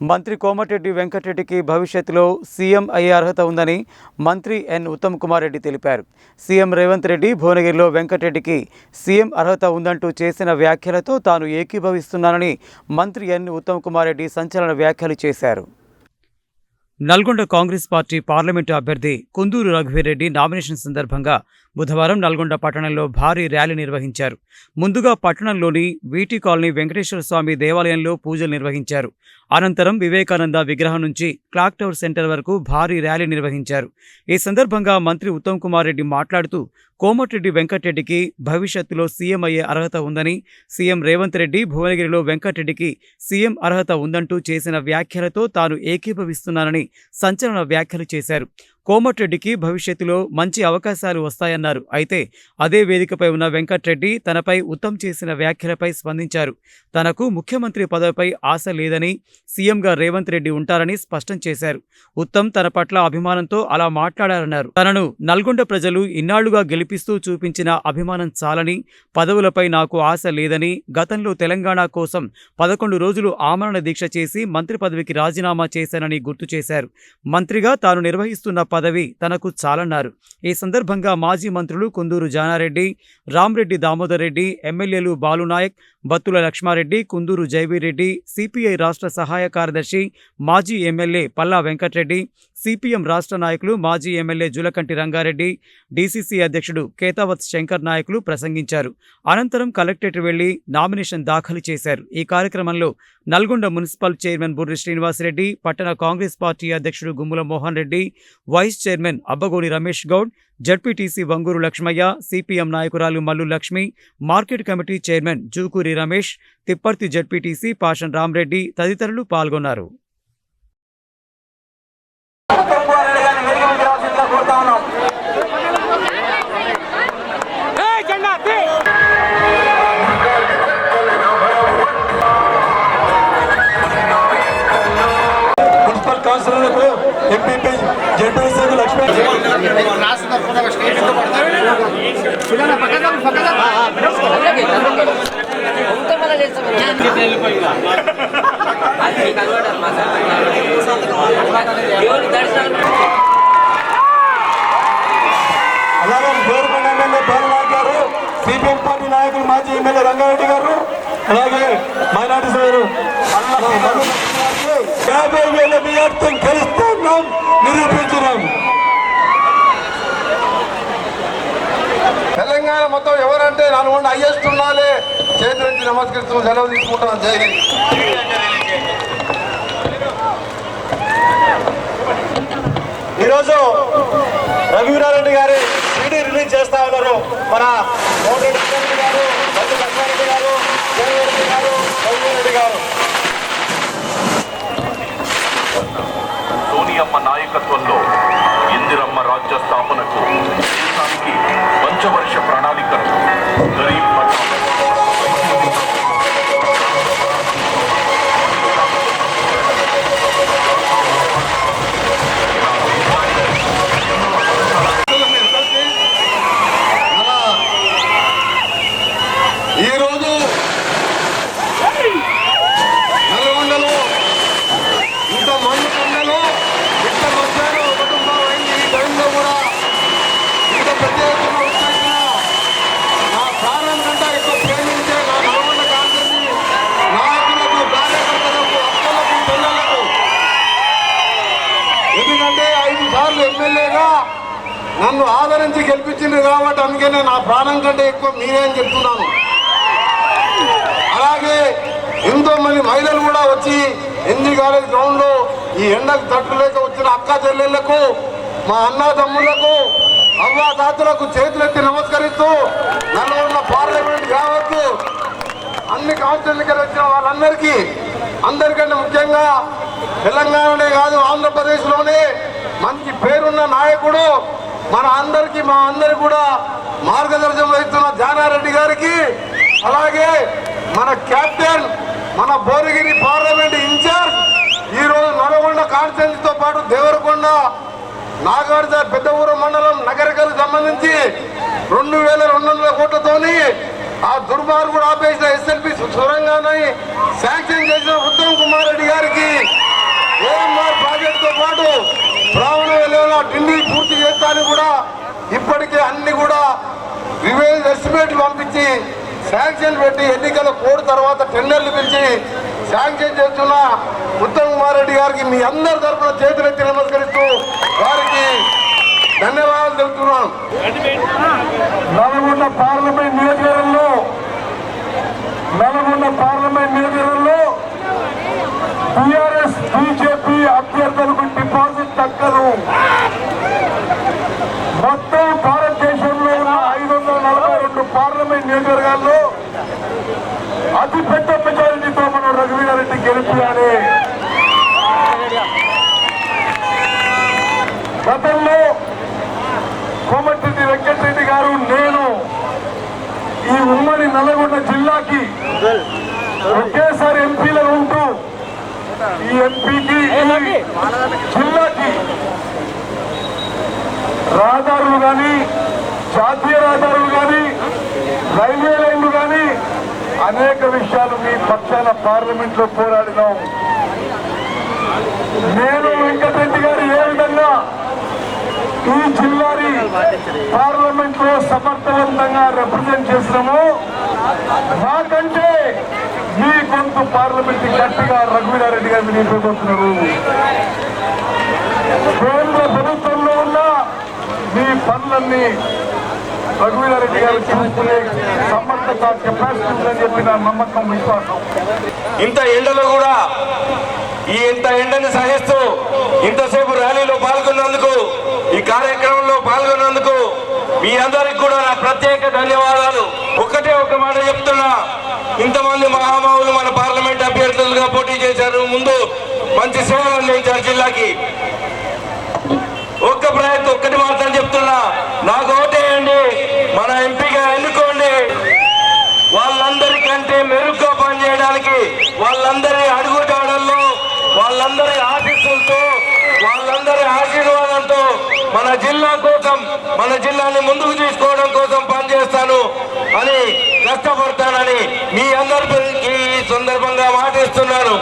మంత్రి కోమటిరెడ్డి వెంకటరెడ్డికి భవిష్యత్తులో సీఎం అయ్యే అర్హత ఉందని మంత్రి ఎన్ ఉత్తమ్ కుమార్ రెడ్డి తెలిపారు. సీఎం రేవంత్ రెడ్డి భువనగిరిలో వెంకటరెడ్డికి సీఎం అర్హత ఉందంటూ చేసిన వ్యాఖ్యలతో తాను ఏకీభవిస్తున్నానని మంత్రి ఎన్ ఉత్తమ్ కుమార్ రెడ్డి సంచలన వ్యాఖ్యలు చేశారు. నల్గొండ కాంగ్రెస్ పార్టీ పార్లమెంటు అభ్యర్థి కుందూరు రఘువీరెడ్డి నామినేషన్ సందర్భంగా బుధవారం నల్గొండ పట్టణంలో భారీ ర్యాలీ నిర్వహించారు. ముందుగా పట్టణంలోని వీటి కాలనీ వెంకటేశ్వర స్వామి దేవాలయంలో పూజలు నిర్వహించారు. అనంతరం వివేకానంద విగ్రహం నుంచి క్లాక్ టవర్ సెంటర్ వరకు భారీ ర్యాలీ నిర్వహించారు. ఈ సందర్భంగా మంత్రి ఉత్తమ్ కుమార్ రెడ్డి మాట్లాడుతూ కోమటిరెడ్డి వెంకటరెడ్డికి భవిష్యత్తులో సీఎం అయ్యే అర్హత ఉందని సీఎం రేవంత్ రెడ్డి భువనగిరిలో వెంకటరెడ్డికి సీఎం అర్హత ఉందంటూ చేసిన వ్యాఖ్యలతో తాను ఏకీభవిస్తున్నానని సంచలన వ్యాఖ్యలు చేశారు. కోమటిరెడ్డికి భవిష్యత్తులో మంచి అవకాశాలు వస్తాయన్నారు. అయితే అదే వేదికపై ఉన్న వెంకట్రెడ్డి తనపై ఉత్తమ్ చేసిన వ్యాఖ్యలపై స్పందించారు. తనకు ముఖ్యమంత్రి పదవిపై ఆశ లేదని సీఎంగా రేవంత్ రెడ్డి ఉంటారని స్పష్టం చేశారు. ఉత్తమ్ తన పట్ల అభిమానంతో అలా మాట్లాడారన్నారు. తనను నల్గొండ ప్రజలు ఇన్నాళ్ళుగా గెలిపిస్తూ చూపించిన అభిమానం చాలని పదవులపై నాకు ఆశ లేదని గతంలో తెలంగాణ కోసం పదకొండు రోజులు ఆమరణ దీక్ష చేసి మంత్రి పదవికి రాజీనామా చేశానని గుర్తు చేశారు. మంత్రిగా తాను నిర్వహిస్తున్న పదవి తనకు చాలన్నారు. ఈ సందర్భంగా మాజీ మంత్రులు కుందూరు జానారెడ్డి రామ్రెడ్డి దామోదర్ రెడ్డి ఎమ్మెల్యేలు బాలునాయక్ బత్తుల లక్ష్మారెడ్డి కుందూరు జైవీరెడ్డి సిపిఐ రాష్ట్ర సహాయ కార్యదర్శి మాజీ ఎమ్మెల్యే పల్లా వెంకట్రెడ్డి సిపిఎం రాష్ట్ర నాయకులు మాజీ ఎమ్మెల్యే జులకంటి రంగారెడ్డి డీసీసీ అధ్యక్షుడు కేతావత్ శంకర్ నాయకులు ప్రసంగించారు. అనంతరం కలెక్టరేట్ వెళ్ళి నామినేషన్ దాఖలు చేశారు. ఈ కార్యక్రమంలో నల్గొండ మున్సిపల్ చైర్మన్ బుర్రి శ్రీనివాసరెడ్డి పట్టణ కాంగ్రెస్ పార్టీ అధ్యక్షుడు Gummula Mohan Reddy vice chairman Abbagodi Ramesh Goud ZPTC Vanguru Lakshmaiah CPM నాయకురాలు Mallu Lakshmi market committee chairman Jukuri Ramesh Tipparthi ZPTC Pashan Ramreddy తదితరులు పాల్గొన్నారు. అలాగే గోరుకొండ ఎమ్మెల్యే బాలనాయక్ గారు సిపిఎం పార్టీ నాయకులు మాజీ ఎమ్మెల్యే రంగారెడ్డి గారు అలాగే మైనార్టీ సోదరు అల్లా మధు గారికి యాభై వేల మీతో గెలుస్తున్నాం నిరూపించినాం. తెలంగాణ మొత్తం ఎవరంటే నల్గొండ హైయెస్ట్ ఉండాలి. చేతులెత్తి నమస్కరిస్తూ సెలవు తీసుకుంటాం జై ఈరోజు రఘువీరారెడ్డి గారి సీడీ రిలీజ్ చేస్తా ఉన్నారు. మన రెడ్డి గారు లక్ష్మారెడ్డి గారు గారు రఘువీరెడ్డి గారు. సోనియమ్మ నాయకత్వంలో ఇందిరమ్మ రాజ్య స్థాపనకు దేశానికి పంచవర్ష ప్రణాళికను గరీబ్ సార్లు ఎమ్మెల్యేగా నన్ను ఆదరించి గెలిపించింది కాబట్టి అందుకనే నా ప్రాణం కంటే ఎక్కువ మీరే అని చెప్తున్నాను. అలాగే ఎంతో మంది మహిళలు కూడా వచ్చి ఎన్ని కాలేజ్ గ్రౌండ్లో ఈ ఎండకు తట్టులేక వచ్చిన అక్క చెల్లెళ్ళకు మా అన్న తమ్ముళ్ళకు అవ్వ తాతలకు చేతులెత్తి నమస్కరిస్తూ నన్ను ఉన్న పార్లమెంట్ కావచ్చు అన్ని కాన్స్టిట్యూన్సీకి వచ్చిన వాళ్ళందరికీ అందరికంటే ముఖ్యంగా తెలంగాణనే కాదు ఆంధ్రప్రదేశ్లోనే మంచి పేరున్న నాయకుడు మన అందరికీ మా అందరి కూడా మార్గదర్శనం వహిస్తున్న జానారెడ్డి గారికి అలాగే మన కెప్టెన్ మన భువనగిరి పార్లమెంట్ ఇన్ఛార్జ్ ఈరోజు నల్గొండ కాన్స్టెన్సీతో పాటు దేవరకొండ నాగార్జున పెద్ద ఊరు మండలం నగరికలకు సంబంధించి రెండు వేల రెండు వందల కోట్లతోని ఆ దుర్మార్గుడు ఆపేసిన ఎస్ఎల్పి సొరంగాన్ని శాంక్షన్ చేసిన ఉత్తమ్ కుమార్ రెడ్డి గారికి ఏఎంఆర్ ప్రాజెక్టుతో పాటు రావణ వెళ్ళేలా ఢిల్లీ పూర్తి చేస్తాను కూడా ఇప్పటికే అన్ని కూడా రివేజ్ ఎస్టిమేట్లు పంపించి శాంక్షన్ పెట్టి ఎన్నికల కోడ్ తర్వాత టెండర్లు పిలిచి శాంక్షన్ చేస్తున్న ఉత్తమ్ కుమార్ రెడ్డి గారికి మీ అందరి తరఫున చేతులెత్తి నమస్కరిస్తూ వారికి ధన్యవాదాలు తెలుపుతున్నాను. నల్గొండ పార్లమెంట్ పార్లమెంట్ అతి పెద్ద మెజారిటీతో మనం రఘువీరారెడ్డి గెలిపించాలి గతంలో కోమటిరెడ్డి వెంకటరెడ్డి గారు నేను ఈ ఉమ్మడి నల్లగొండ జిల్లాకి ఒకేసారి ఎంపీలు ఉంటూ ఈ ఎంపీకి జిల్లాకి రహదారులు కానీ జాతీయ రహదారులు రైల్వే లైన్లు కానీ అనేక విషయాలు మీ పక్షాన పార్లమెంట్లో పోరాడినాం. నేను వెంకటరెడ్డి గారు ఏ విధంగా ఈ జిల్లాని పార్లమెంట్లో సమర్థవంతంగా రిప్రజెంట్ చేసినాము నాకంటే మీ గొంతు పార్లమెంట్ గట్టిగా రఘువీరారెడ్డి గారిని నిలిపిపోతున్నారు కేంద్ర ప్రభుత్వంలో ఉన్న మీ పనులన్నీ రఘువీరారెడ్డి గారు చూసుకునే సమర్థత కెపాసిటీ ఉందని చెప్పి నా నమ్మకం విశ్వాసం. ఇంత ఎండలో కూడా ఈ ఇంత ఎండని సహిస్తూ ఇంతసేపు ర్యాలీలో పాల్గొన్నందుకు ఈ కార్యక్రమంలో పాల్గొన్నందుకు మీ అందరికి కూడా నా ప్రత్యేక ధన్యవాదాలు. ఒకటే ఒక మాట చెప్తున్నా. ఇంతమంది మహామావులు మన పార్లమెంట్ అభ్యర్థులుగా పోటీ చేశారు. ముందు మంచి సేవలు అందించారు జిల్లాకి. ఒక్క ప్రయత్నం ఒక్కటి మాత్రం చెప్తున్నా. నాకు ఒకటే మన ఎంపీగా ఎన్నుకోండి. వాళ్ళందరికంటే మెరుగ్గా పనిచేయడానికి వాళ్ళందరి అడుగుజాడల్లో వాళ్ళందరి ఆఫీసులతో వాళ్ళందరి ఆశీర్వాదంతో మన జిల్లా కోసం మన జిల్లాని ముందుకు తీసుకోవడం కోసం పనిచేస్తాను అని కష్టపడతానని మీ అందరికీ ఈ సందర్భంగా మాటిస్తున్నాను.